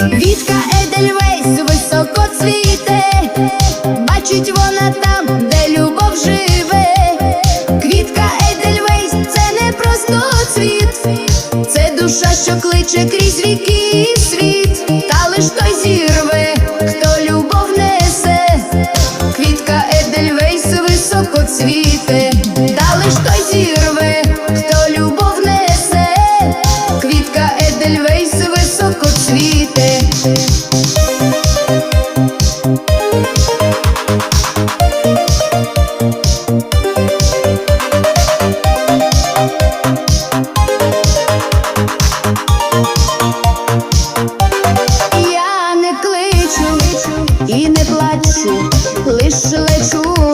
Вітка Едельвейс високо цвіте, бачить вона там, де любов живе. Квітка Едельвейс це не просто цвіт, це душа, що кличе крізь віки світ, та лиш той зірве, хто любов несе, квітка Едельвейс високо цвіте. Лише лечу.